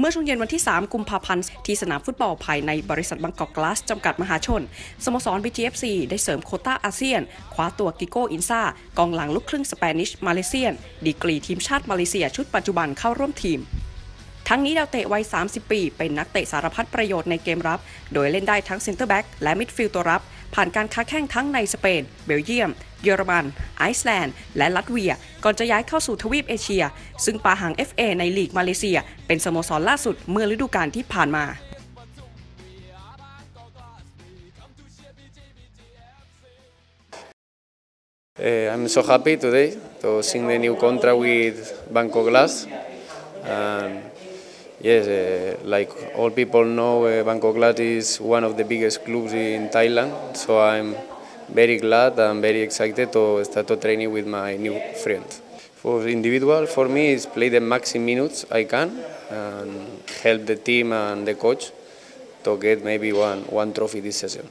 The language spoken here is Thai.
เมื่อช่วงเย็นวันที่ 3 กุมภาพันธ์ ที่สนามฟุตบอลภายในบริษัทบางกอกกลาสจำกัดมหาชน สโมสร BGFC ได้เสริมโคต้าอาเซียน คว้าตัวกิโก้อินซากองหลังลูกครึ่งสเปนิชมาเลเซียน ดีกรีทีมชาติมาเลเซียชุดปัจจุบันเข้าร่วมทีมทั้งนี้ดาวเตะวัย 30 ปี เป็นนักเตะสารพัดประโยชน์ในเกมรับ โดยเล่นได้ทั้งเซนเตอร์แบ็กและมิดฟิลด์ตัวรับ ผ่านการค้าแข่งทั้งในสเปน เบลเยียม เยอรมัน ไอซ์แลนด์ และลัตเวีย ก่อนจะย้ายเข้าสู่ทวีปเอเชีย ซึ่งปาหาง FA ในลีกมาเลเซีย เป็นสโมสรล่าสุดเมื่อฤดูกาลที่ผ่านมา Uh, I'm so happy today to sign the new contract with Bangkok Glass. And yes, uh, like all people know, uh, Bangkok Glass is one of the biggest clubs in Thailand. So I'm very glad and very excited to start to training with my new friend. For individual, for me, is play the maximum minutes I can and help the team and the coach to get maybe one, one trophy this season.